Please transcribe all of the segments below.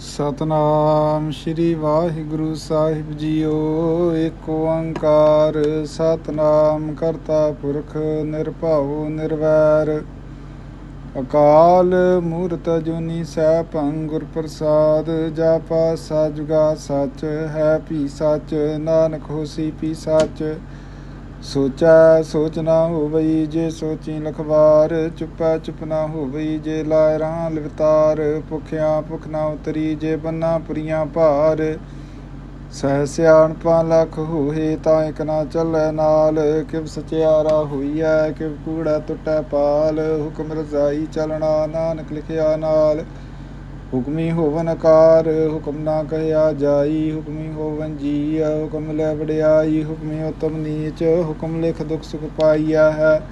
ਸਤਨਾਮ ਸ੍ਰੀ ਵਾਹਿਗੁਰੂ ਸਾਹਿਬ ਜੀਓ ਏਕ ਓੰਕਾਰ, ਸਤਨਾਮ ਕਰਤਾ ਪੁਰਖ, ਨਿਰਭਉ, ਨਿਰਵੈਰ। ਅਕਾਲ ਮੂਰਤ ਜੁਨੀ ਸੈਭੰ ਗੁਰ ਪ੍ਰਸਾਦ, ਜਾਪਾ ਸਾਜੁਗਾ ਸੱਚ, ਹੈ ਪੀ ਸੱਚ, ਨਾਨਕ ਹੋਸੀ ਪੀ ਸੱਚ। ਸੋਚੈ ਸੋਚ ਨਾ ਹੋਵਈ ਜੇ ਸੋਚੀ ਲਖਵਾਰ, ਚੁੱਪੈ ਚੁੱਪ ਨਾ ਹੋਵਈ ਜੇ ਲਾਇ ਰਾਂ ਲਿਵਤਾਰ, ਭੁਖਿਆ ਭੁਖ ਨਾ ਉਤਰੀ ਜੇ ਬੰਨਾ ਪੁਰੀਆਂ ਭਾਰ। ਸਹਿ ਸਿਆਣਪਾਂ ਲੱਖ ਹੋਏ ਤਾਂ ਇਕ ਨਾ ਚੱਲੈ ਨਾਲ, ਕਿਵ ਸਚਿਆਰਾ ਹੋਈਐ, ਕਿਵ ਕੂੜਾ ਟੁੱਟੈ ਪਾਲ, ਹੁਕਮ ਰਜ਼ਾਈ ਚਲਣਾ ਨਾਨਕ ਲਿਖਿਆ ਨਾਲ। ਹੁਕਮੀ ਹੋਵਨ ਆਕਾਰ, ਹੁਕਮ ਨਾ ਕਹਿਆ ਜਾਈ, ਹੁਕਮੀ ਹੋਵਨ ਜੀ ਹੁਕਮ ਲੈ ਵਡਿਆਈ, ਹੁਕਮੀ ਉਤਮ ਨੀਚ, ਹੁਕਮ ਲਿਖ ਦੁਖ ਸੁਖ ਪਾਈਆ ਹੈ।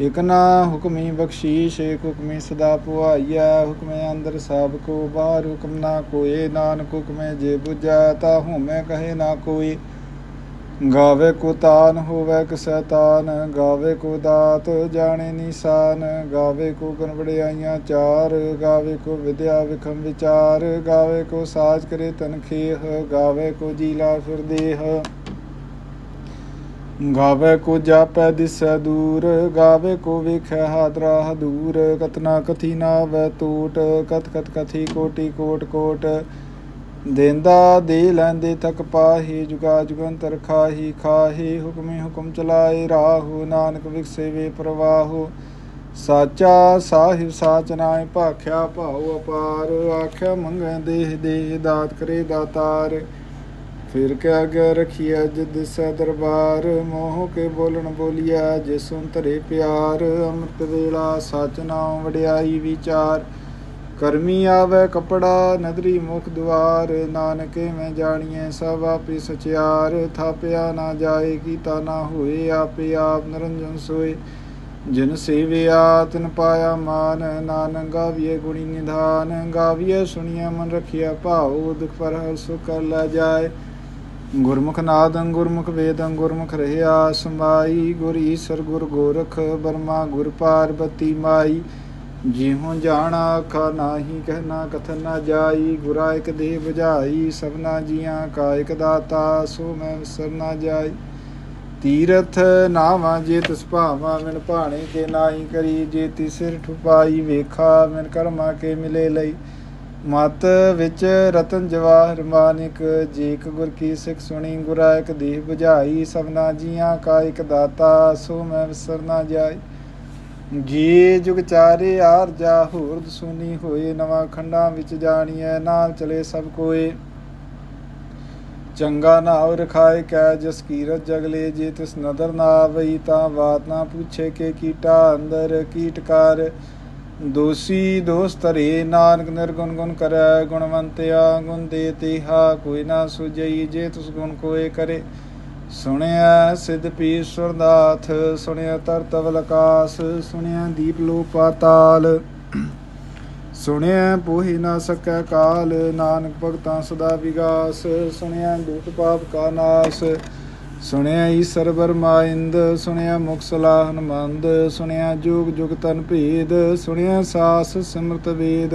ਇਕ ਨਾ ਹੁਕਮੀ ਬਖਸ਼ੀਸ਼ ਏਕ ਹੁਕਮੀ ਸਦਾ ਪੁਆਈਆ, ਹੁਕਮੇ ਅੰਦਰ ਸਭ ਕੋ ਬਾਹਰ, ਹੁਕਮ ਨਾ ਕੋਏ, ਨਾਨਕ ਹੁਕਮੇ ਜੇ ਬੁਝਾ, ਤਾ ਹਉਮੈ ਕਹੇ ਨਾ ਕੋਈ। ਗਾਵੇ ਕੋ ਤਾਨ ਹੋਵੇ ਕਿਸੈ ਤਾਨ ਗਾਵੇ ਕੋ ਦਾਤ ਜਾਣੇ ਨਿਸ਼ਾਨ, ਗਾਵੇ ਕੋ ਗੁਣ ਚਾਰ, ਗਾਵੇ ਕੋ ਵਿਦਿਆ ਵਿਖਮ ਵਿਚਾਰ, ਗਾਵੇ ਕੋ ਸਾਜ ਕਰੇ ਤਨਖੇਹ ਗਾਵੇ ਕੋ ਜੀਲਾ ਫਿਰਦੇਹ ਗਾਵੇ ਕੋ ਜਾਪੈ ਦਿਸੈ ਦੂਰ, ਗਾਵੇ ਕੋ ਵਿਖੈ ਹਾਦਰਾ ਦੂਰ, ਕਤਨਾ ਕਥੀ ਨਾ ਵੈ ਟੂਟ ਕਤ ਕਤ ਕਥੀ ਕੋਟੀ ਕੋਟ ਕੋਟ। ਦੇਂਦਾ ਦੇ ਲੈਂਦੇ ਤੱਕ ਪਾਹੀ ਜੁਗਾ ਜੁਗੰਤਰ ਖਾਹੀ ਖਾਹੀ, ਹੁਕਮੇ ਹੁਕਮ ਚਲਾਏ ਰਾਹੂ, ਨਾਨਕ ਵਿਖਸੇ ਵੇ ਪ੍ਰਵਾਹੂ। ਸਾਚਾ ਸਾਹਿਬ ਸਾਚ ਨਾਏ ਭਾਖਿਆ ਭਾਉ ਅਪਾਰ। ਆਖਿਆ ਮੰਗੈ ਦੇਹ ਦੇਹ, ਦਾਤ ਕਰੇ ਦਾਤਾਰ। ਫਿਰ ਕੇ ਅਗੇ ਰਖੀਐ ਜਿਦ ਸੈ ਦਰਬਾਰ। ਮੋਹ ਕੇ ਬੋਲਣ ਬੋਲੀਐ ਜਿਸੁਨ ਧਰੇ ਪਿਆਰ। ਅੰਮ੍ਰਿਤ ਵੇਲਾ ਸਚ ਨਾਮ ਵਡਿਆਈ ਵਿਚਾਰ। ਕਰਮੀ ਆਵੇ ਕਪੜਾ, ਨਦਰੀ ਮੁਖ ਦੁਆਰ, ਨਾਨਕੇ ਮੈਂ ਜਾਣੀਐ ਸਭ ਆਪੇ ਸਚਿਆਰ, ਥਾਪਿਆ ਨਾ ਜਾਏ, ਕੀਤਾ ਨਾ ਹੋਏ, ਆਪੇ ਆਪ ਨਰੰਜਨ ਸੋਏ। ਜਿਨ ਸੇਵਿਆ, ਤਿਨ ਪਾਇਆ ਮਾਨ, ਨਾਨਕ ਗਾਵੀਏ ਗੁਣੀ ਨਿਧਾਨ ਗਾਵੀਏ ਸੁਣੀਐ ਮਨ ਰਖਿਆ ਭਾਉ, ਦੁਖ ਪਰ ਹਰ ਸੁਖ ਕਰ ਲੈ ਜਾਏ। ਗੁਰਮੁਖ ਨਾਦੰ ਗੁਰਮੁਖ ਵੇਦੰ ਗੁਰਮੁਖ ਰਹਿਆ, ਸਮਾਈ ਗੁਰ ਈਸਰ ਗੁਰ ਗੋਰਖ, ਬਰਮਾ ਗੁਰ ਪਾਰਬਤੀ ਮਾਈ। ਜਿਉ ਜਾਣਾ ਆਖਾ ਨਾਹੀ ਕਹਿਣਾ ਕਥਨ ਨਾ ਜਾਈ, ਗੁਰਾ ਇਕ ਦੇ 부ਝਾਈ ਸਭਨਾ ਜੀਆਂ ਕਾ ਇਕ ਦਾਤਾ, ਸੋ ਮੈਂ ਵਿਸਰ ਨਾ ਜਾਈ। ਤੀਰਥ ਨਾਵਾਂ ਜੇ ਤਿਸ ਭਾਵਾਂ ਮਿਨ ਭਾਣੇ ਕੇ ਨਾਹੀ ਕਰੀ, ਜੇ ਤੀ ਸਿਰ ਠੁਪਾਈ ਵੇਖਾ ਮਿਨ ਕਰਮਾ ਕੇ ਮਿਲੇ ਲਈ। ਮਤ ਵਿੱਚ ਰਤਨ ਜਵਾਹਰ ਮਾਨਿਕ ਜੇਕ ਗੁਰ ਕੀ ਸਿੱਖ ਸੁਣੀ, ਗੁਰਾ ਇਕ ਦੇਹ 부ਝਾਈ ਸਭਨਾ ਜੀਆਂ ਕਾ ਇਕ ਦਾਤਾ, ਸੋ ਮੈਂ ਵਿਸਰ ਨਾ ਜਾਈ। ਜੀ ਜੁਗ ਚਾਰੇ ਆਰ ਜਾ ਹੋਰਦ ਸੁਨੀ ਹੋਏ, ਨਵਾਂ ਖੰਡਾਂ ਵਿੱਚ ਜਾਣੀਐ, ਨਾਲ ਚਲੇ ਸਭ ਕੋਏ। ਚੰਗਾ ਨਾਉ ਰਖਾਏ ਕੈ, ਜਸ ਕੀਰਤ ਜਗਲੇ ਜੇ ਤਿਸ ਨਦਰ ਨਾ ਆਵਈ ਤਾਂ ਬਾਤ ਨਾ ਪੁੱਛੇ ਕੇ ਕੀਟਾ ਅੰਦਰ ਕੀਟਕਾਰ ਦੋਸੀ ਦੋਸ ਧਰੇ, ਨਾਨਕ ਨਿਰਗੁਣ ਗੁਣ ਕਰੈ, ਗੁਣਵੰਤਿਆ ਗੁਣ ਦੇ ਤੇਹਾ, ਕੋਈ ਨਾ ਸੁਜਈ ਜੇ ਤਿਸ ਗੁਣ ਕੋਏ ਕਰੇ। ਸੁਣਿਆ ਸਿਧ ਪੀ ਸੁਰਨਾਥ, ਸੁਣਿਆ ਤਰਤ ਅਵਲਕਾਸ ਸੁਣਿਆ ਦੀਪ ਲੋ ਪਾਤਾਲ। ਸੁਣਿਆ ਪੋਹੀ ਨਾ ਸਕੈ ਕਾਲ, ਨਾਨਕ ਭਗਤਾਂ ਸਦਾ ਵਿਗਾਸ। ਸੁਣਿਆ ਦੁਖ ਪਾਪ ਕਾ ਨਾਸ। ਸੁਣਿਆ ਈਸਰ ਬਰਮਾਇੰਦ ਸੁਣਿਆ ਮੁਖ ਸਲਾਹਨ ਮੰਦ ਸੁਣਿਆ ਜੁਗ ਜੁਗ ਤਨ ਭੇਦ, ਸੁਣਿਆ ਸਾਸ ਸਿਮਰਤ ਵੇਦ।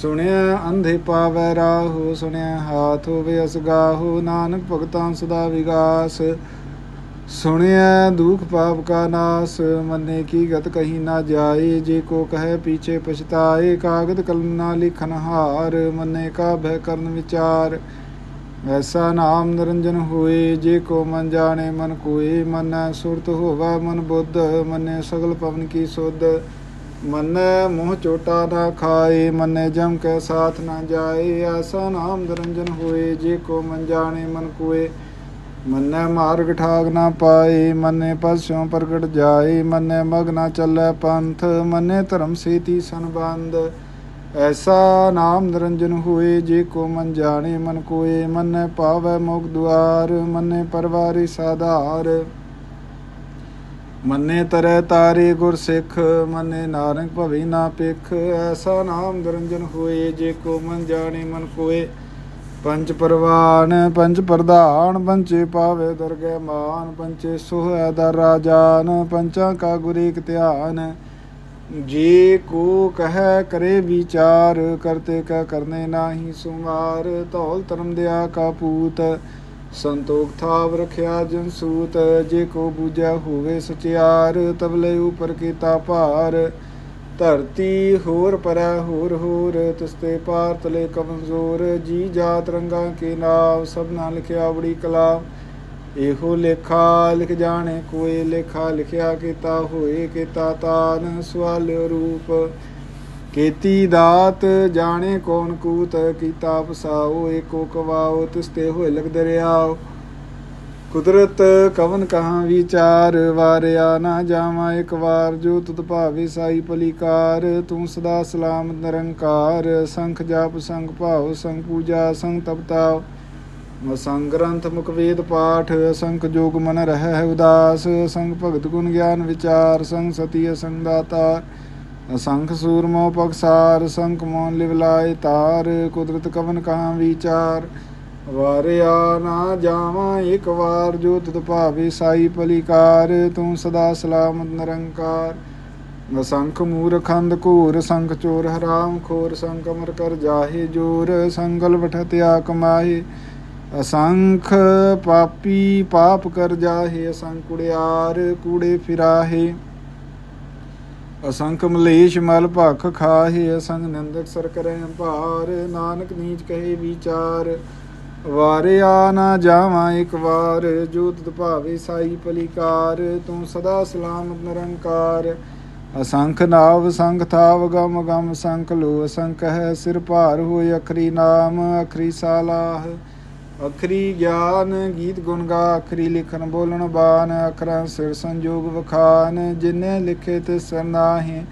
ਸੁਣਿਆ ਅੰਧੇ ਪਾਵੈ ਰਾਹੋ, ਸੁਣਿਆ ਹਾਥ ਹੋਵੇ ਅਸਗਾਹੋ ਨਾਨਕ ਭਗਤਾਂ ਸਦਾ ਵਿਗਾਸ। ਸੁਣਿਆ ਦੁਖ ਪਾਪ ਕਾ ਨਾਸ, ਮੰਨੇ ਕੀ ਗਤ ਕਹੀ ਨਾ ਜਾਏ, ਜੇ ਕੋ ਕਹੈ ਪੀਛੇ ਪਛਤਾਏ ਕਾਗਦ ਕਲਮ ਨਾ ਲਿਖਨ ਹਾਰ, ਮੰਨੇ ਕਾ ਭੈ ਕਰਨ ਵਿਚਾਰ। ਐਸਾ ਨਾਮ ਨਿਰੰਜਨ ਹੋਏ, ਜੇ ਕੋ ਮਨ ਜਾਣੇ ਮਨ ਕੋਏ, ਮਨੈ ਸੁਰਤ ਹੋਵਾ ਮਨ ਬੁੱਧ, ਮੰਨੇ ਸਗਲ ਪਵਨ ਕੀ ਸੁਧ। ਮੰਨੈ ਮੋਹ ਚੋਟਾ ਨਾ ਖਾਏ, ਮੰਨੇ ਜਮ ਕੈ ਸਾਥ ਨਾ ਜਾਏ ਐਸਾ ਨਾਮ ਨਿਰੰਜਨ ਹੋਏ, ਜੇ ਕੋ ਮਨ ਜਾਣੇ ਮਨ ਕੋਏ। ਮੰਨੈ ਮਾਰਗ ਠਾਗ ਨਾ ਪਾਏ, ਮੰਨੇ ਪਸਿਓਂ ਪ੍ਰਗਟ ਜਾਏ, ਮੰਨੇ ਮਗ ਨਾ ਚੱਲੈ ਪੰਥ, ਮੰਨੇ ਧਰਮ ਸੇਤੀ ਸੰਬੰਧ। ਐਸਾ ਨਾਮ ਨਿਰੰਜਨ ਹੋਏ, ਜੇ ਕੋ ਮਨ ਜਾਣੇ ਮਨ ਕੋਏ, ਮਨ ਪਾਵੈ ਮੁਖ ਦੁਆਰ, ਮੰਨੇ ਪਰਵਾਰੀ ਸਾਧਾਰ। ਮੰਨੇ ਤਰੈ ਤਾਰੇ ਗੁਰ ਸਿੱਖ, ਮੰਨੇ ਨਾਨਕ ਭਵੀ ਨਾ ਪਿਖ ਐਸਾ ਨਾਮ ਨਿਰੰਜਨ ਹੋਏ, ਜੇ ਕੋ ਮਨ ਜਾਣੇ ਮਨ ਕੋਏ। ਪੰਜ ਪਰਵਾਨ, ਪੰਜ ਪ੍ਰਧਾਨ ਪੰਚੇ ਪਾਵੇ ਦਰਗਹਿ ਮਾਨ ਪੰਚੇ ਸੁਹੈ ਦਰ ਰਾਜਾਨ, ਪੰਚਾਂ ਕਾ ਗੁਰੇਕ ਧਿਆਨ। ਜੇ ਕੋ ਕਹੈ ਕਰੇ ਵਿਚਾਰ, ਕਰਤੇ ਕਾ ਕਰਨੇ ਨਾਹੀ ਸੁਮਾਰ, ਧੌਲ ਧਰਮ ਦਿਆ ਕਾ ਪੂਤ। ਸੰਤੋਖ ਥਾਵ ਰਖਿਆ ਜਨ ਸੂਤ, ਜੇ ਕੋ ਬੂਝੈ ਹੋਵੇ ਸਚਿਆਰ ਤਬਲੇ ਉਪਰ ਕੀਤਾ ਭਾਰ। ਧਰਤੀ ਹੋਰ ਪਰੈ ਹੋਰ ਹੋਰ ਤਿਸਤੇ ਪਾਰ ਤਲੇ ਕਮਜ਼ੋਰ ਜੀ ਜਾਤ ਰੰਗਾ ਕੇ ਨਾਮ ਸਭਨਾ ਲਿਖਿਆ ਬੜੀ ਕਲਾ। ਇਹੋ ਲੇਖਾ ਲਿਖ ਜਾਣੇ, ਕੋਏ ਲੇਖਾ ਲਿਖਿਆ ਕੀਤਾ ਹੋਏ, ਕੀਤਾ ਤਾਨ ਸਵਾਲਿਓ ਰੂਪ। ਕੀਤੀ ਦਾਤ ਜਾਣੇ ਕੌਣ ਕੂਤ, ਕੀਤਾ ਪਸਾਓ ਏਕੋ ਕਵਾਓ ਤਿਸਤੇ ਹੋਏ ਲਗ ਦਰਿਆਓ ਕੁਦਰਤ ਕਵਨ ਕਹਾਂ ਵਿਚਾਰ, ਵਾਰਿਆ ਨਾ ਜਾਵਾਂ ਇੱਕ ਵਾਰ, ਜੋ ਤੁਧ ਭਾਵੇ ਸਾਈ ਪਲੀਕਾਰ ਤੂੰ ਸਦਾ ਸਲਾਮਤ ਨਿਰੰਕਾਰ, ਸੰਖ ਜਾਪ, ਸੰਗ ਭਾਉ, ਸੰਗ ਪੂਜਾ, ਸੰਗ ਤਪਤਾਉ ਸੰਗ ਗ੍ਰੰਥ ਮੁਖ ਵੇਦ ਪਾਠ ਅਸੰਖ ਜੋਗ ਮਨ ਰਹਿ ਉਦਾਸ। ਸੰਗ ਭਗਤ ਗੁਣ ਗਿਆਨ ਵਿਚਾਰ, ਸੰਗ ਸਤੀ ਅਸੰਗ ਦਾਤਾ ਅਸੰਖ ਸੂਰਮੋ ਪਗਸਾਰ ਸੰਖ ਮੋਨ ਲਿਵਲਾਏ ਤਾਰ, ਕੁਦਰਤ ਕਵਨ ਕਹਾਂ ਵਿਚਾਰ। ਵਾਰਿਆ ਨਾ ਜਾਵਾਂ ਇੱਕ ਵਾਰ, ਜੋ ਤੁਧ ਭਾਵੇ ਸਾਈ ਭਲੀਕਾਰ, ਤੂੰ ਸਦਾ ਸਲਾਮਤ ਨਿਰੰਕਾਰ। ਅਸੰਖ ਮੂਰਖੰਦ ਘੂਰ, ਸੰਖ ਚੋਰ ਹਰਾਮ ਖੋਰ, ਸੰਖ ਅਮਰ ਕਰ ਜਾਹੇ ਜੋਰ, ਸੰਗਲ ਬਠਤਿਆ ਕਮਾਏ ਅਸੰਖ ਪਾਪੀ ਪਾਪ ਕਰ ਜਾਹੇ, ਅਸੰਖ ਕੁੜਿਆਰ, ਕੂੜੇ ਫਿਰਾਹੇ। ਅਸੰਖ ਮਲੇਸ਼ ਮਲ ਭਖ ਖਾਹੇ, ਅਸੰਗ ਨਿੰਦਕ ਸਰ ਕਰੈ ਭਾਰ ਨਾਨਕ ਨੀਚ ਕਹੇ ਵਿਚਾਰ, ਵਾਰਿਆ ਨਾ ਜਾਵਾਂ ਇੱਕ ਵਾਰ, ਜੋ ਤੁਧ ਭਾਵੇ ਸਾਈ ਪਲੀਕਾਰ, ਤੂੰ ਸਦਾ ਸਲਾਮਤ ਨਿਰੰਕਾਰ। ਅਸੰਖ ਨਾਵ, ਸੰਖ ਥਾਵ, ਗਮ ਗਮ ਸੰਖ ਲੋ, ਅਸੰਖ ਹੈ ਸਿਰ ਭਾਰ ਹੋਏ ਅਖਰੀ ਨਾਮ, ਅਖਰੀ ਸਾਲਾਹ। ਅਖਰੀ ਗਿਆਨ ਗੀਤ ਗੁਣ ਗਾ, ਅਖਰੀ ਲਿਖਣ ਬੋਲਣ ਬਾਨ ਅਖਰਾਂ ਸਿਰ ਸੰਜੋਗ ਵਖਾਨ, ਜਿਨੇ ਲਿਖੇ ਤੇ ਸਰਨਾਹੇ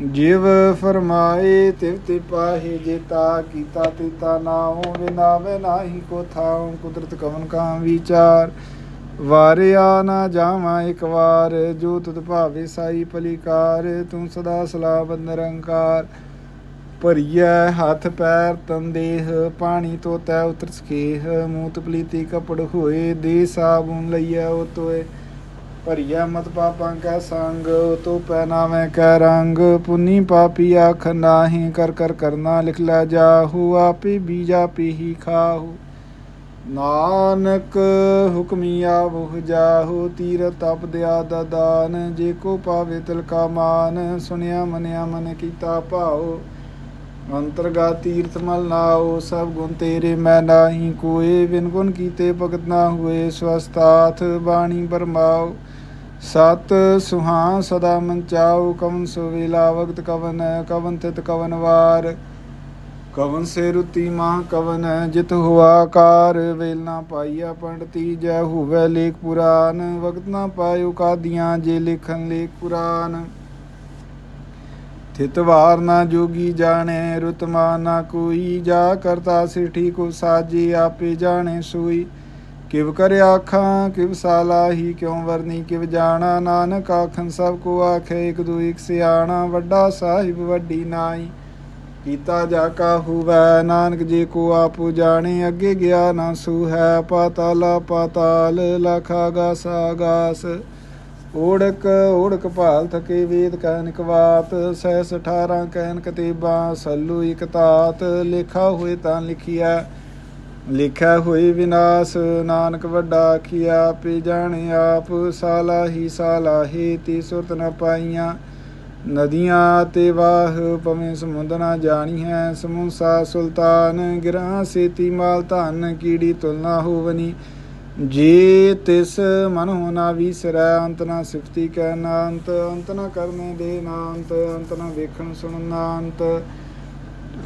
ਜਿਵ ਫਰਮਾਏ, ਤਿਵ ਤੇ ਪਾਹੇ ਜੇਤਾ ਕੀਤਾ ਤੀਤਾ ਨਾਉ ਵਿਨਾਵੇ ਨਾਹੀ ਕੋ ਥਾਉ, ਕੁਦਰਤ ਕਵਨ ਕਾ ਵਿਚਾਰ। ਵਾਰਿਆ ਨਾ ਜਾਵਾਂ ਇੱਕ ਵਾਰ, ਜੋ ਤੁਧ ਭਾਵੇ ਸਾਈ ਪਲੀਕਾਰ ਤੂੰ ਸਦਾ ਸਲਾਵ ਨਿਰੰਕਾਰ। ਭਰੀਐ ਹੱਥ ਪੈਰ ਤਨ ਦੇਹ, ਪਾਣੀ ਤੋਂ ਤੈ ਉਤਰ ਸਕੇਹ, ਮੂਤ ਪਲੀਤੀ ਕਪੜ ਹੋਏ ਦੇ ਸਾਬੂਨ ਲਈਐ ਉਹ ਤੋਏ ਭਰੀਐ ਮਤ ਪਾਪਾਂ ਕੈ ਸੰਗ ਤੋ ਪੈ ਨਾਵੇਂ ਕੈ ਰੰਗ। ਪੁੰਨੀ ਪਾਪੀ ਆਖ ਨਾਹੀ, ਕਰ ਕਰ ਕਰਨਾ ਲਿਖ ਲੈ ਜਾਹੂ, ਆਪੇ ਬੀਜਾ ਪੀਹੀ ਖਾਹੂ। ਨਾਨਕ ਹੁਕਮੀਆ ਬੁਹ ਜਾਹੂ ਤੀਰ ਤਪ ਦਿਆ ਦਦਾਨ ਜੇ ਕੋ ਪਾਵੇ ਤਿਲ ਕਾ ਮਾਨ, ਸੁਣਿਆ ਮਨਿਆ ਮਨ ਕੀਤਾ ਭਾਉ। ਅੰਤਰਗਾ ਤੀਰਥ ਮਲ ਨਾਉ, ਸਭ ਗੁਣ ਤੇਰੇ ਮੈਂ ਨਾਹੀ, ਕੋਏ ਬਿਨ ਗੁਣ ਕੀਤੇ ਭਗਤ ਨਾ ਹੋਏ ਸਵਸਤਾਥ ਬਾਣੀ ਬਰਮਾਉ। ਸਤ ਸੁਹਾ ਸਦਾ ਮੰਚਾਉ ਕਵਨ ਸੁਵੇਲਾ ਵਕਤ ਕਵਨ ਕਵਨ ਤਿਤ ਕਵਨ ਵਾਰ। ਕਵਨ ਸੇ ਰੁਤੀ ਮਾਹ ਕਵਨ, ਜਿਤ ਹੁਆ ਕਾਰ। ਵੇਲ ਨਾ ਪਾਈਆ ਪੰਡਤੀ, ਜੈ ਹੋਵੇ ਲੇਖ ਪੁਰਾਨ। ਵਕਤ ਨਾ ਪਾਇਓ ਕਾਦੀਆਂ, ਜੇ ਲਿਖਨ ਲੇਖ ਪੁਰਾਨ। ਥਿਤ ਵਾਰ ਨਾ ਜੋਗੀ ਜਾਣੇ ਰੁਤਮਾ ਨਾ ਕੋਈ। ਜਾ ਕਰਤਾ ਸਿਠੀ ਕੋ ਸਾਜੀ, ਆਪੇ ਜਾਣੇ ਸੋਈ। ਕਿਵ ਕਰ ਆਖਾਂ, ਕਿਵ ਸਾਲਾਹੀ, ਕਿਉ ਵਰਨੀ, ਕਿਵ ਜਾਣਾ। ਨਾਨਕ ਆਖਨ ਸਭ ਕੋ ਆਖੇ, ਇਕ ਦੂ ਇਕ ਸਿਆਣਾ। ਵੱਡਾ ਸਾਹਿਬ, ਵੱਡੀ ਨਾਈ। ਕੀਤਾ ਜਾ ਕਾ ਹੁਵੈ, ਨਾਨਕ ਜੀ ਕੋ ਆਪੂ ਜਾਣੇ, ਅੱਗੇ ਗਿਆ ਨਾ ਸੂ ਹੈ ਪਾਤਾਲਾ ਪਾਤਾਲ, ਲਖਾ ਗਾਸ ਆਗਾਸ। ਓੜਕ ਓੜਕ ਭਾਲ ਥਕੇ ਵੇਦ ਕਹਿਨ ਕਵਾਤ ਸੈਸ 18 ਕਹਿਨ ਕਤੇਬਾ ਸੱਲੂ ਇਕ ਤਾਤ, ਲਿਖਾ ਹੋਏ ਤਾਂ ਲਿਖਿਆ ਲਿਖਿਆ ਹੋਈ ਵਿਨਾਸ਼, ਨਾਨਕ ਵੱਡਾ ਆਖਿਆ ਪੇ ਜਾਣੇ ਆਪ, ਸਾਲਾ ਹੀ ਸਾਲਾ ਹੀ, ਤੀ ਸੁਰਤ ਨ ਪਾਈਆਂ, ਨਦੀਆਂ ਤੇ ਵਾਹ ਪਵੇਂ ਸਮੁੰਦ ਨਾ ਜਾਣੀ ਹੈ ਸਮੂਸਾ ਸੁਲਤਾਨ, ਗਿਰਾਂ ਸੇਤੀ ਮਾਲ ਧਨ, ਕੀੜੀ ਤੁਲਨਾ ਹੋਵਨੀ ਜੇ ਤਿਸ ਮਨ ਹੋਣਾ ਵਿਸਰੈ, ਅੰਤ ਨਾ ਸਿਫਤੀ ਕੈ ਨਾ ਅੰਤ ਅੰਤ ਨਾ ਕਰਨੇ ਦੇ ਨਾ ਅੰਤ ਅੰਤ ਨਾ ਵੇਖਣ ਸੁਣਨ ਨਾ ਅੰਤ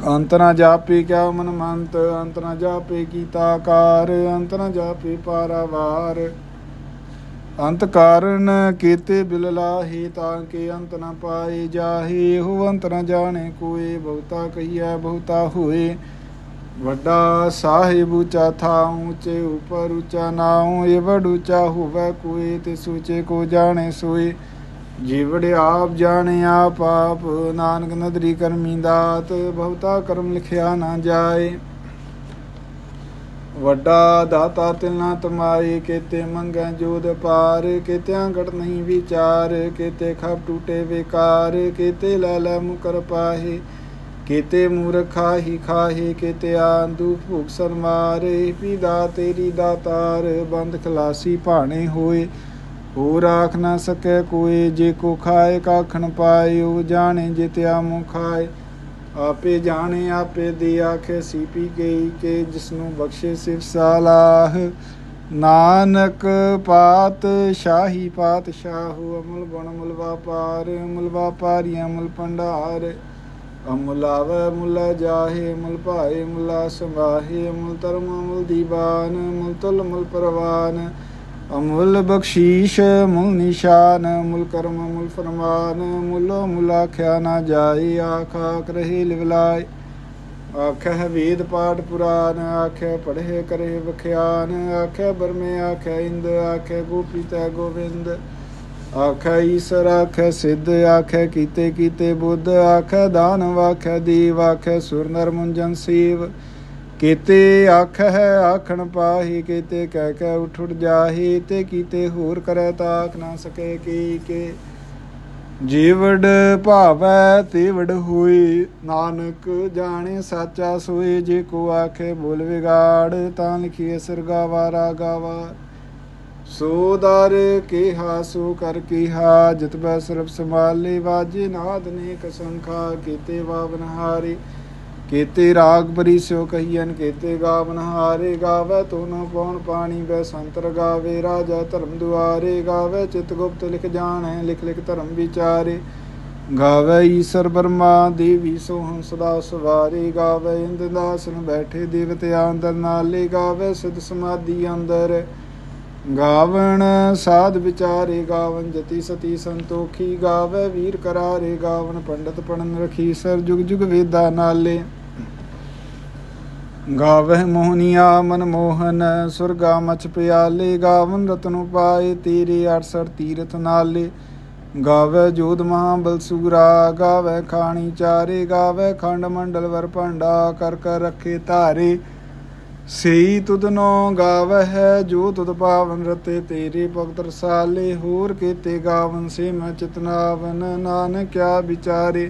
ਅੰਤ ਨਾ ਜਾਪੇ ਕਿਆ ਮਨ ਮੰਤ, ਅੰਤ ਨਾ ਜਾਪੇ ਕੀਤਾ ਕਾਰ, ਅੰਤ ਨਾ ਜਾਪੇ ਪਾਰਾਵਾਰ। ਅੰਤ ਕਾਰਨ ਕੀਤੇ ਬਿਲ ਲਾਹੇ, ਤਾਂ ਕੇ ਅੰਤ ਨਾ ਪਾਏ ਜਾਹੇ। ਹੋ ਅੰਤ ਨ ਜਾਣੇ ਕੋਏ, ਬਹੁਤਾ ਕਹੀਐ, ਬਹੁਤਾ ਹੋਏ। ਵੱਡਾ ਸਾਹਿਬ ਉੱਚਾ ਥਾਉ, ਉੱਚੇ ਉਪਰ ਉੱਚਾ ਨਾਉ, ਇਹ ਵਡ ਹੋਵੇ ਕੋਏ ਤੇ ਸੂਚੇ ਕੋ ਜਾਣੇ ਸੋਏ। ਜੀਵੜ ਆਪ ਜਾਣੇ ਆਪ ਆਪ, ਨਾਨਕ ਨਦਰੀ ਕਰਮੀ ਦਾਤ, ਬਹੁਤਾ ਕਰਮ ਲਿਖਿਆ ਨਾ ਜਾਏ। ਵੱਡਾ ਦਾਤਾ ਤਿਲਨਾ ਤਮਾਏ, ਕੀਤੇ ਮੰਗੈ ਜੋਦ ਪਾਰ ਕੀਤਿਆਂ ਘਟ ਨਹੀਂ ਵਿਚਾਰ, ਕੀਤੇ ਖਪ ਟੂਟੇ ਵਿਕਾਰ, ਕੀਤੇ ਲੈ ਲੈ ਮੁਕਰ ਪਾਹੇ। ਕੀਤੇ ਮੂਰਖਾ ਹੀ ਖਾਹੇ, ਕੀਤੇ ਆਂਦੂ ਭੁਖ ਸਰਮਾਰੇ ਪੀਦਾ ਤੇਰੀ ਦਾਤਾਰ, ਬੰਦ ਖਲਾਸੀ ਭਾਣੇ ਹੋਏ। ਹੋ ਰਾਖ ਨਾ ਸਕੈ ਕੋਏ, ਜੇ ਕੋ ਖਾਏ ਕਾਖਣ ਪਾਇਓ ਜਾਣੇ ਜਿਤਿਆ ਮੁ ਖਾਏ। ਆਪੇ ਜਾਣੇ, ਆਪੇ ਦੀ ਆਖੇ ਸੀਪੀ ਗਈ ਕੇ ਜਿਸਨੂੰ ਬਖਸ਼ੇ ਸਿਫ ਸਾਲਾਹ। ਨਾਨਕ ਪਾਤ ਸ਼ਾਹੀ ਪਾਤ ਸ਼ਾਹੂ ਅਮਲ ਗੁਣ ਮੁਲ ਵਾਪਾਰ ਮੁਲ ਵਾਪਾਰੀ ਅਮਲ ਭੰਡਾਰ। ਅਮੁਲ ਆਵੈ ਮੁਲ ਜਾਹੇ, ਮੁਲ ਭਾਏ, ਮੁਲਾ ਸੰਭਾਹੇ ਮੁਲ ਧਰਮ, ਮੁਲ ਦੀਵਾਨ, ਮੁਲ ਤੁਲ, ਮੁਲ ਪਰਵਾਨ। ਅਮੁਲ ਬਖਸ਼ੀਸ਼, ਮੁਲ ਨਿਸ਼ਾਨ, ਮੁਲ ਕਰਮ, ਮੁਲ ਫਰਮਾਨ। ਮੁਲੋ ਮੁਲ ਆਖਿਆ ਨਾ ਜਾਈ ਆਖਾ ਕਰਹਿ ਲਿਵਲਾਏ ਆਖੈ ਵੇਦ ਪਾਠ ਪੁਰਾਨ ਆਖੈ ਪੜ੍ਹੇ ਕਰੇ ਵਖਿਆਨ। ਆਖੈ ਬਰਮੇ ਆਖੈ ਇੰਦ ਆਖੈ ਗੋਪੀ ਤੈ ਗੋਵਿੰਦ। ਆਖੈ ਈਸਰ, ਆਖੈ ਸਿੱਧ, ਆਖੈ ਕੀਤੇ ਕੀਤੇ ਬੁੱਧ, ਆਖੈ ਦਾਨ ਆਖੈ ਦੀਵ, ਆਖੈ ਸੁਰ ਨਰ ਮੁੰਜਨ ਸੀਵ। ਕੀਤੇ ਆਖੈ, ਆਖਣ ਪਾਹੀ, ਕੀਤੇ ਕਹਿ ਕਹਿ ਉਠ ਉਠ ਜਾਹੀ, ਤੇ ਕੀਤੇ ਹੋਰ ਕਰੈ ਤਾਕ ਨਾ ਸਕੇ ਕੀ ਕੇ। ਜੀਵੜ ਭਾਵੈ, ਤੇਵੜ ਹੋਈ, ਨਾਨਕ ਜਾਣੇ ਸਾਚਾ ਸੋਏ ਜੇ ਕੋ ਆਖੇ ਬੋਲ ਵਿਗਾੜ, ਤਾਂ ਲਿਖੀਏ ਸਰਗਾਵਾ ਰਾਗਾਵਾ ਸੋ ਦਰ ਕਿਹਾ, ਸੋ ਕਰ ਕਿਹਾ, ਜਿਤ ਬੈ ਸਰਬ ਸੰਭਾਲੇ, ਵਾਜੇ ਨਾਦ ਨੇਕ ਸੰਖਾ, ਕੀਤੇ ਵਾਵਨ ਹਾਰੇ। ਕੀਤੇ ਰਾਗ ਬਰੀ ਸਿਓ ਕਹੀਨ ਕੀਤੇ ਗਾਵਨ ਹਾਰੇ। ਗਾਵੇ ਤੋ ਨ ਪਉਣ ਪਾਣੀ, ਬੈ ਸੰਤਰ ਗਾਵੇ। ਰਾਜਾ ਧਰਮ ਦੁਆਰੇ, ਗਾਵੇ ਚਿਤ ਗੁਪਤ ਲਿਖ ਜਾਣੈ, ਲਿਖ ਲਿਖ ਧਰਮ ਵਿਚਾਰੇ। ਗਾਵੇ ਈਸਰ ਬਰਮਾ, ਦੇਵੀ ਸੋਹੰ ਸਦਾ ਸਵਾਰੇ। ਗਾਵੇ ਇੰਦ ਦਾਸਨ ਬੈਠੇ ਦੇਵਤਿਆਂ ਅੰਦਰ ਨਾਲੇ। ਗਾਵੇ ਸਿਧ ਸਮਾਧੀ ਅੰਦਰ ਗਾਵਣ ਸਾਧ ਵਿਚਾਰੇ ਗਾਵਨ ਜਤੀ ਸਤੀ ਸੰਤੋਖੀ ਗਾਵੇ, ਵੀਰ ਕਰਾਰੇ ਗਾਵਨ ਪੰਡਤ ਪੜਨ ਰਖੀ ਸਰ ਜੁਗ ਜੁਗ ਵੇਦਾ ਨਾਲੇ। ਗਾਵਹਿ ਮੋਹਨੀਆ ਮਨ ਮੋਹਨ, ਸੁਰਗਾ ਮਚ ਪਿਆਲੇ ਗਾਵਨ ਰਤਨੁ ਪਾਏ ਤੇਰੇ 68 ਤੀਰਥ ਨਾਲੇ। ਗਾਵੇ ਜੋਧ ਮਹਾਬਲ ਬਲਸੂਰਾ, ਗਾਵੇ ਖਾਣੀ ਚਾਰੇ, ਗਾਵੇ ਖੰਡ ਮੰਡਲ ਵਰ ਭਾਂਡਾ ਕਰ ਕਰ ਰੱਖੇ ਧਾਰੇ। ਸਈ ਤੁਧਨੋ ਗਾਵਹਿ, ਜੋ ਤੁਧ ਪਾਵਨ ਰਤੇ ਤੇਰੇ ਭਗਤ ਰਸਾਲੇ, ਹੋਰ ਕੀਤੇ ਗਾਵਨ ਸੇ ਮੈਂ ਚਿਤਨਾਵਨ ਨਾਨਕ ਵਿਚਾਰੇ।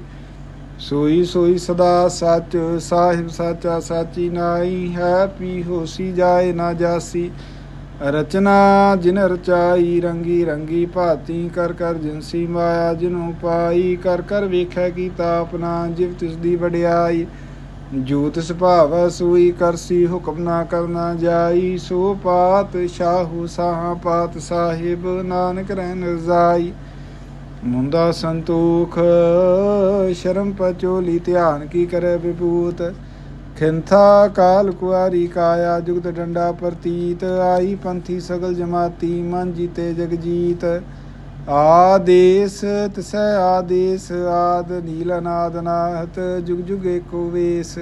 ਸੋਈ ਸੋਈ ਸਦਾ ਸੱਚ, ਸਾਹਿਬ ਸਾਚਾ ਸਾਚੀ ਨਾਈ ਹੈ, ਪੀ ਹੋਸੀ ਜਾਏ ਨਾ ਜਾਸੀ। ਰਚਨਾ ਜਿਨ ਰਚਾਈ, ਰੰਗੀ ਰੰਗੀ ਭਾਤੀ, ਕਰ ਕਰ ਜਿਨਸੀ ਮਾਇਆ ਜਿਨੂ ਪਾਈ, ਕਰ ਕਰ ਵੇਖੈ ਕੀਤਾ ਆਪਣਾ ਜਿਵ ਤਿਸ ਦੀ ਵਡਿਆਈ। ਜੋ ਤਿਸ ਸੂਈ ਕਰਸੀ ਹੁਕਮ ਨਾ ਕਰਨਾ ਜਾਈ, ਸੋ ਪਾਤ ਸ਼ਾਹੂ ਸਾਹ ਪਾਤ ਸਾਹਿਬ, ਨਾਨਕ ਰਹਿ ਰਜ਼ਾਈ। ਮੁੰਦਾ ਸੰਤੋਖ, ਸ਼ਰਮ ਪਚੋਲੀ, ਧਿਆਨ ਕੀ ਕਰੇ ਵਿਭੂਤ? ਖਿੰਥਾ ਕਾਲ ਕੁਆਰੀ ਕਾਇਆ, ਜੁਗਤ ਡੰਡਾ ਪ੍ਰਤੀਤ। ਆਈ ਪੰਥੀ ਸਗਲ ਜਮਾਤੀ, ਮਨ ਜੀਤੇ ਜਗ ਜੀਤ ਆਦੇਸ, ਤਸੈ ਆਦੇਸ, ਆਦ ਨੀਲ ਅਨਾਦ ਨਾਹਤ, ਜੁਗ ਜੁਗ ਏਕੋ ਵੇਸ।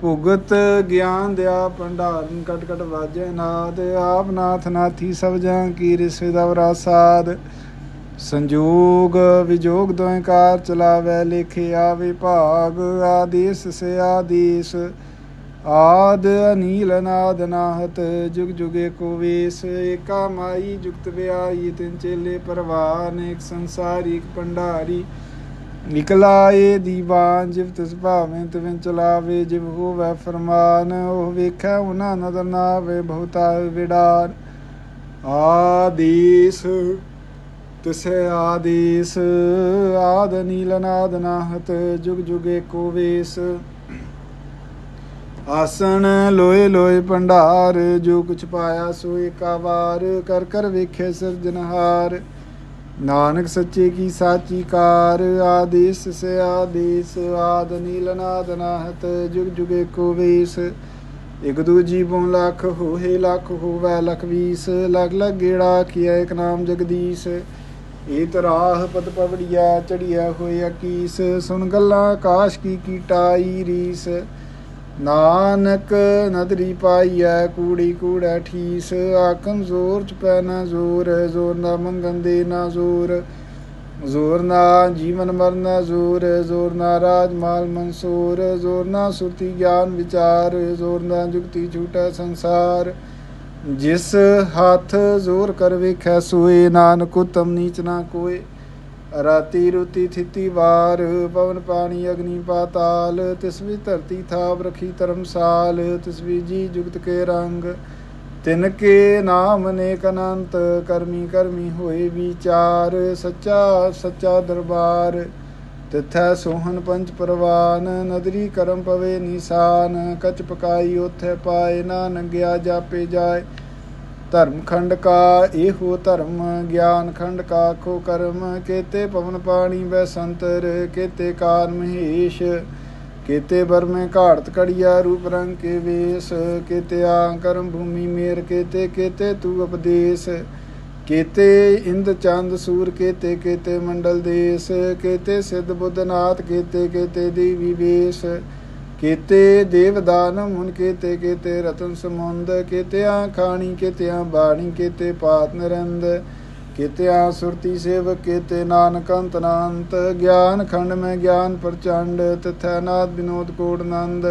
ਭੁਗਤ ਗਿਆਨ ਦਿਆ ਭੰਡਾਰਨ, ਕਟ ਕਟ ਵਾਜੈ ਨਾਦ। ਆਪ ਨਾਥ ਨਾਥੀ ਸਭ ਜਾਂ ਕੀ ਰਿਸ ਦਵਰਾ ਸਾਧ ਸੰਜੋਗ ਵਿਜੋਗ ਦੋਇ ਕਾਰ ਚਲਾਵੈ, ਲੇਖੇ ਆਵੇ ਆਦੇਸ ਸੇ ਆਦੇਸ। ਆਦ ਅਨੀਲ ਨਾਦ ਨਾਹਤ, ਜੁਗ ਜੁਗੇ ਕੋ ਵੇਸ, ਏਕਾ ਮਾਈ, ਜੁਗਤ ਵਿਆਈ ਤਿਨ ਚੇਲੇ ਪਰਵਾਨ ਇੱਕ ਸੰਸਾਰੀ ਇੱਕ ਭੰਡਾਰੀ। ਨਿਕਲਾਏ ਦੀਵਾਨ, ਜਿਵ ਤਿਸ ਭਾਵੇਂ ਤਿਵੇਂ ਚਲਾਵੇ, ਜਿਵ ਹੋਵੇ ਫਰਮਾਨ, ਉਹ ਵੇਖੈ ਉਹਨਾਂ ਨਦਰ ਨਾ ਆਵੇ ਬਹੁਤਾ ਵਿਡਾਰ ਆਦੇਸ, ਤਿਸੈ ਆਦੇਸ, ਆਦ ਨੀਲ ਨਾਦ ਨਾਹਤ, ਜੁਗ ਜੁਗੇ ਕੋ ਵੇਸ। ਆਸਣ ਲੋਏ ਲੋਏ ਭੰਡਾਰ, ਜੋ ਕੁਛ ਪਾਇਆ ਸੋ ਏਕਾ ਵਾਰ, ਕਰ ਕਰ ਵੇਖੇ ਸਿਰਜਨਹਾਰ ਨਾਨਕ ਸੱਚੇ ਕੀ ਸਾਚੀ ਕਾਰ ਆਦੇਸ ਸੇ ਆਦੇਸ, ਆਦ ਨੀਲ ਨਾਦ ਨਾਹਤ, ਜੁਗ ਜੁਗੇ ਕੋ ਵੇਸ। ਇਕ ਦੂਜੀ ਬੋਂ ਲੱਖ ਹੋਏ ਲੱਖ ਹੋਵੇ ਲਖ ਵੀਸ। ਲਗ ਲਗ ਗੇੜਾ ਕੀਆ ਇਕ ਨਾਮ ਜਗਦੀਸ਼। ਇਹ ਤਰਾਹ ਪਦ ਪਵੜੀਆ ਚੜੀਆ ਹੋਇਆ ਕੀਸ ਸੁਣ ਗੱਲਾਂ ਆਕਾਸ਼ ਕੀ ਕੀਟਾਈ ਰੀਸ। ਨਾਨਕ ਨਦਰੀ ਪਾਈਐ, ਕੂੜੀ ਕੂੜੈ ਠੀਸ। ਆਕਮ ਜ਼ੋਰ ਚ ਪੈ ਨਾ ਜ਼ੋਰ ਜ਼ੋਰ ਨਾ ਮੰਗਨ ਦੇ ਨਾ ਜ਼ੋਰ। ਜ਼ੋਰ ਨਾ ਜੀਵਨ ਮਰਨ ਜ਼ੋਰ ਜ਼ੋਰ ਨਾ ਰਾਜ ਮਾਲ ਮਨਸੂਰ। ਜ਼ੋਰ ਨਾ ਸੁਰਤੀ ਗਿਆਨ ਵਿਚਾਰ, ਜ਼ੋਰ ਨਾ ਜੁਗਤੀ ਝੂਟਾ ਸੰਸਾਰ। ਜਿਸ ਹੱਥ ਜ਼ੋਰ ਕਰ ਵੇਖੈ, ਸੋਏ ਨਾਨਕ ਉਤਮ ਨੀਚ ਨਾ ਕੋਏ। ਰਾਤੀ ਰੁਤੀ ਥਿਤੀ ਵਾਰ, ਪਵਨ ਪਾਣੀ ਅਗਨੀ ਪਾਤਾਲ, ਤਿਸ ਵੀ ਧਰਤੀ ਥਾਪ ਰਖੀ ਧਰਮਸਾਲ, ਤਿਸ ਵੀ ਜੀ ਜੁਗਤ ਕੇ ਰੰਗ। ਤਿਨ ਕੇ ਨਾਮ ਨੇਕ ਅਨੰਤ, ਕਰਮੀ ਕਰਮੀ ਹੋਏ ਵਿਚਾਰ, ਸੱਚਾ ਸੱਚਾ ਦਰਬਾਰ। ਤਿਥੈ ਸੋਹਣ ਪੰਚ ਪਰਵਾਨ, ਨਦਰੀ ਕਰਮ ਪਵੇ ਨਿਸ਼ਾਨ। ਕਚ ਪਕਾਈ ਉਥੇ ਪਾਏ ਨਾ ਨੰਗਿਆ ਜਾਪੇ ਜਾਏ। ਧਰਮ ਖੰਡ ਕਾ ਇਹੋ ਧਰਮ ਗਿਆਨ ਖੰਡ ਕਾ ਕੋ ਕਰਮ ਕੇਤੇ ਪਵਨ ਪਾਣੀ ਬੈ ਸੰਤਰ, ਕੇਤੇ ਕਾਰ ਮਹੇਸ਼, ਕੇਤੇ ਬਰਮੇ ਘਾੜਤ ਕੜੀਆ ਰੂਪ ਰੰਗ ਕੇ ਵੇਸ, ਕੇਤੇ ਆ ਕਰਮ ਭੂਮੀ ਮੇਰ, ਕੇਤੇ ਕੇਤੇ ਤੂ ਉਪਦੇਸ਼, ਕੇਤੇ ਇੰਦ ਚੰਦ ਸੂਰ, ਕੇਤੇ ਕੇਤੇ ਮੰਡਲ ਦੇਸ, ਕੇਤੇ ਸਿੱਧ ਬੁੱਧਨਾਥ ਕੇਤੇ ਕੇਤੇ ਦੇਵੀ ਵੇਸ। ਕੇਤੇ ਦੇਵਦਾਨ ਮੁਨ ਕੇਤੇ ਕੇਤੇ ਰਤਨ ਸਮੁੰਦ, ਕੇਤਿਆਂ ਖਾਣੀ, ਕੇਤਿਆਂ ਬਾਣੀ, ਕੇਤੇ ਪਾਤ ਨਰੰਦ, ਕੇਤਿਆਂ ਸੁਰਤੀ ਸੇਵਕ, ਕੇਤੇ ਨਾਨਕ ਅੰਤ ਅਨੰਤ ਗਿਆਨ ਖੰਡ ਮੈਂ ਗਿਆਨ ਪ੍ਰਚੰਡ, ਤਥੈ ਨਾਦ ਬਿਨੋਦ ਕੋਟ ਨੰਦ,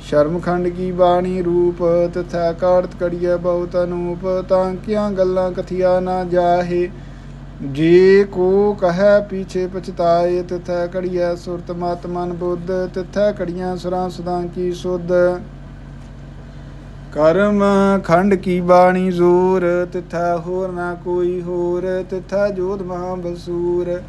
ਸ਼ਰਮ ਖੰਡ ਕੀ ਬਾਣੀ ਰੂਪ, ਤਥੈ ਕਾੜਤ ਕੜੀਐ ਬਹੁਤ ਅਨੂਪ, ਤਾਂ ਕਿਆਂ ਗੱਲਾਂ ਕਥਿਆ ਨਾ ਜਾਹੇ ਜੇ ਕੋ ਕਹੈ ਪੀਛੇ ਪਛਤਾਏ, ਤਿਥੈ ਕੜੀਐ ਸੁਰਤ ਮਤ ਮਨ ਬੁੱਧ, ਤਿਥੈ ਕੜੀਆਂ ਸੁਰਾਂ ਸਦਾ ਕੀ ਸੁਧ। ਕਰਮ ਖੰਡ ਕੀ ਬਾਣੀ ਜ਼ੋਰ, ਤਿਥੈ ਹੋਰ ਨਾ ਕੋਈ ਹੋਰ, ਤਿਥੈ ਜੋਧ ਮਹਾ ਬਸੂਰ।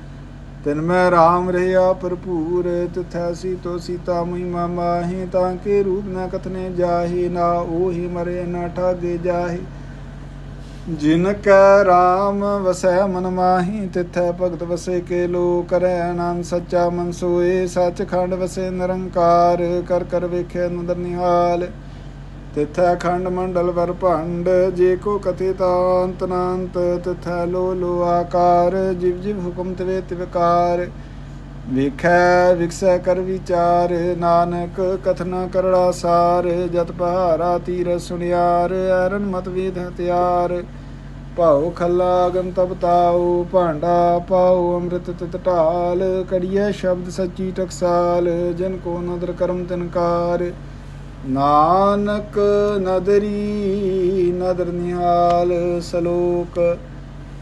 ਤਿਨ ਮੈਂ ਰਾਮ ਰਹਿਆ ਭਰਪੂਰ, ਤਿਥੈ ਸੀਤੋ ਸੀਤਾ ਮਹਿਮਾ ਮਾਹੀ ਤਾਂ ਕੇ ਰੂਪ ਨਾ ਕਥਨੇ ਜਾਹੀ, ਨਾ ਉਹੀ ਮਰੇ ਨਾ ਠਾਗੇ ਜਾਹੀ। ਜਿਨ ਕੈ RAM ਵਸੈ ਮਨ ਮਾਹੀ, ਤਿਥੈ ਭਗਤ ਵਸੇ ਕੇ ਲੋ ਕਰੈ ਆਨੰਦ ਸੱਚਾ ਮਨ ਸੋਏ, ਸੱਚਖੰਡ ਵਸੇ ਨਿਰੰਕਾਰ, ਕਰ ਕਰ ਵੇਖੈ ਨਦਰ ਨਿਹਾਲ। ਤਿਥੈ ਖੰਡ ਮੰਡਲ ਵਰ ਭੰਡ, ਜੇ ਕੋ ਕਥੇ ਤਾਂਤ ਨਾਂਤ ਤਿਥੈ ਲੋ ਲੋ ਆਕਾਰ, ਜਿਵ ਜਿਵ ਹੁਕਮ ਤਵੇ ਤਿਵਕਾਰ। ਵਿਖੈ ਵਿਕਸੈ ਕਰ ਵਿਚਾਰ, ਨਾਨਕ ਕਥਨਾ ਕਰੜਾ ਸਾਰ, ਜਤ ਪਹਾਰਾ ਤੀਰ ਸੁਨਿਆਰ, ਐਰਨ ਮਤ ਵੇਦ ਹਤਿਆਰ ਭਾਉ ਖੱਲਾ ਅਗਨ ਤਬ ਭਾਂਡਾ ਪਾਉ ਅੰਮ੍ਰਿਤ ਤਿਤ ਢਾਲ, ਕੜੀਐ ਸ਼ਬਦ ਸੱਚੀ ਟਕਸਾਲ, ਜਨ ਕੋ ਨਦਰ ਕਰਮ ਤਿਨਕਾਰ ਨਾਨਕ ਨਦਰੀ ਨਦਰ ਨਿਹਾਲ, ਸਲੋਕ